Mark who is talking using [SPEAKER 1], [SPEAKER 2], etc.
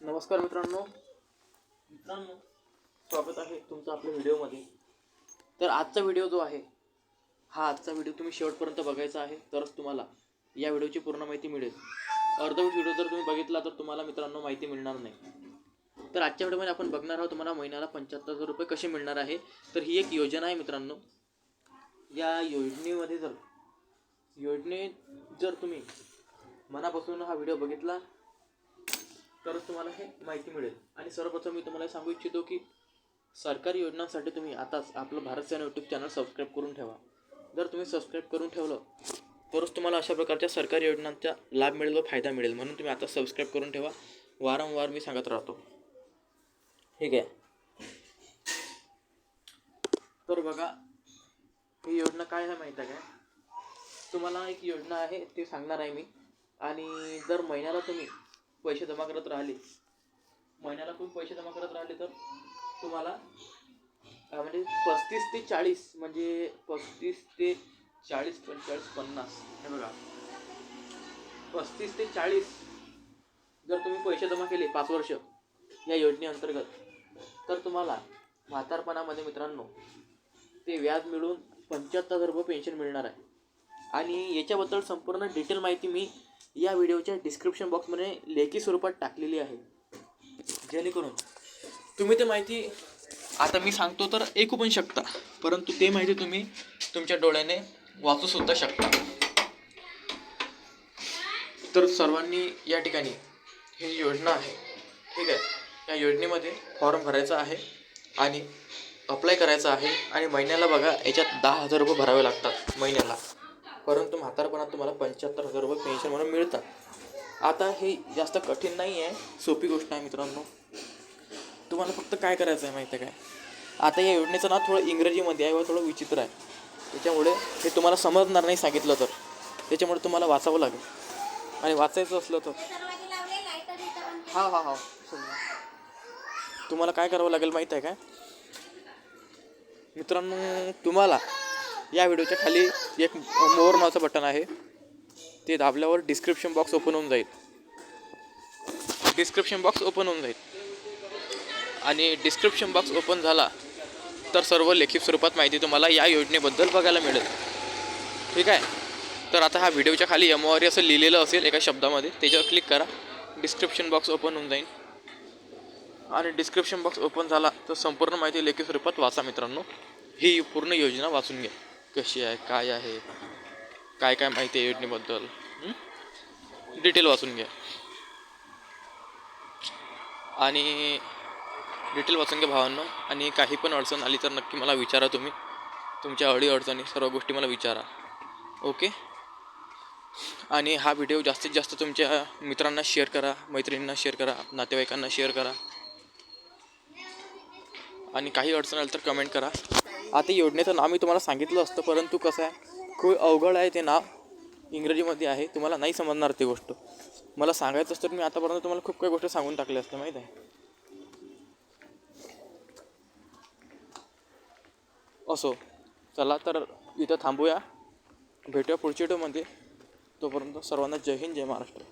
[SPEAKER 1] नमस्कार मित्रांनो. मित्रांनो स्वागत आहे तुमचं आपल्या व्हिडिओमध्ये. तर आजचा व्हिडिओ जो आहे हा आजचा व्हिडिओ तुम्ही शेवटपर्यंत बघायचा आहे तरच तुम्हाला या व्हिडिओची पूर्ण माहिती मिळेल. अर्धवट व्हिडिओ जर तुम्ही बघितला तर तुम्हाला मित्रांनो माहिती मिळणार नाही. तर आजच्या व्हिडिओमध्ये आपण बघणार आहोत तुम्हाला महिन्याला पंच्याहत्तर हजार रुपये कसे मिळणार आहे. तर ही एक योजना आहे मित्रांनो. या योजनेमध्ये जर योजनेत जर तुम्ही मनापासून हा व्हिडिओ बघितला तरच तुम्हाला हे माहिती मिळेल. आणि सर्वप्रथम मी तुम्हाला सांगू इच्छितो की सरकारी योजनांसाठी तुम्ही आताच आपलं Bharat Sena YouTube channel subscribe करून ठेवा. जर तुम्ही सबस्क्राईब करून ठेवलं तरच तुम्हाला अशा प्रकारच्या सरकारी योजनांचा लाभ मिळेल व फायदा मिळेल. म्हणून तुम्ही आता सबस्क्राईब करून ठेवा. वारंवार मी सांगत राहतो. ठीक आहे? तर बघा ही योजना काय आहे माहीत आहे काय तुम्हाला एक योजना आहे ती सांगणार आहे मी. आणि जर महिन्याला तुम्ही पैसे जमा करत राहिले. महिन्याला तुम्ही पैसे जमा करत राहिले तर तुम्हाला म्हणजे पस्तीस ते चाळीस म्हणजे पस्तीस ते चाळीस पंचेचाळीस पन्नास. हे बघा. पस्तीस ते चाळीस जर तुम्ही पैसे जमा केले पाच वर्ष या योजनेअंतर्गत तर तुम्हाला म्हातारपणामध्ये मित्रांनो ते व्याज मिळून पंच्याहत्तर हजार रुपये पेन्शन मिळणार आहे. आणि याच्याबद्दल संपूर्ण डिटेल माहिती मी या व्हिडिओच्या डिस्क्रिप्शन बॉक्समध्ये लेखी स्वरूपात टाकलेली आहे. जेणेकरून तुम्ही ते माहिती आता मी सांगतो तर ऐकू पण शकता परंतु ते माहिती तुम्ही तुमच्या डोळ्याने वाचू सुद्धा शकता. तर सर्वांनी या ठिकाणी ही योजना आहे. ठीक आहे? या योजनेमध्ये फॉर्म भरायचा आहे आणि अप्लाय करायचा आहे आणि महिन्याला बघा याच्यात दहा हजार रुपये भरावे लागतात महिन्याला. परंतु म्हातारपणात तुम्हाला पंच्याहत्तर हजार रुपये पेन्शन म्हणून मिळतात. आता हे जास्त कठीण नाही आहे. सोपी गोष्ट आहे मित्रांनो. तुम्हाला फक्त काय करायचं आहे माहिती आहे काय? आता या योजनेचं नाव थोडं इंग्रजीमध्ये आहे व थोडं विचित्र आहे. त्याच्यामुळे हे तुम्हाला समजणार नाही सांगितलं तर. त्याच्यामुळे तुम्हाला वाचावं लागेल. आणि वाचायचं असलं तर. हा हा हा. तुम्हाला काय करावं लागेल माहीत आहे काय? मित्रांनो तुम्हाला या व्हिडिओच्या खाली एक मोर नावाचं बटन आहे. ते दाबल्यावर डिस्क्रिप्शन बॉक्स ओपन होऊन जाईल. डिस्क्रिप्शन बॉक्स ओपन होऊन जाईल. आणि डिस्क्रिप्शन बॉक्स ओपन झाला तर सर्व लेखी स्वरूपात माहिती तुम्हाला या योजनेबद्दल बघायला मिळेल. ठीक आहे? तर आता हा व्हिडिओच्या खाली एम आर असं लिहिलेलं असेल एका शब्दामध्ये. त्याच्यावर क्लिक करा. डिस्क्रिप्शन बॉक्स ओपन होऊन जाईल. आणि डिस्क्रिप्शन बॉक्स ओपन झाला तर संपूर्ण माहिती लेखी स्वरूपात वाचा मित्रांनो. ही पूर्ण योजना वाचून घ्या. कशी आहे काय आहे काय काय माहिती आहे योजनेबद्दल? डिटेल वाचून घ्या. आणि डिटेल वाचून घ्या भावांनो. आणि काही पण अडचण आली तर नक्की मला विचारा तुम्ही. तुमच्या अडी अडचणी सर्व गोष्टी मला विचारा. ओके आणि हा व्हिडिओ जास्तीत जास्त तुमच्या मित्रांना शेअर करा मैत्रिणींना शेअर करा नातेवाईकांना शेअर करा. आणि काही अडचण आली तर कमेंट करा. आता योजनेचं नाव मी तुम्हाला सांगितलं असतं परंतु कसं आहे खूप अवघड आहे ते नाव इंग्रजीमध्ये आहे तुम्हाला नाही समजणार ती गोष्ट. मला सांगायचं असतं मी आतापर्यंत तुम्हाला खूप काही गोष्टी सांगून टाकल्या असतं माहीत आहे. असो चला तर इथं थांबूया. भेटूया पुढच्या व्हिडिओमध्ये. तोपर्यंत सर्वांना जय हिंद जय महाराष्ट्र.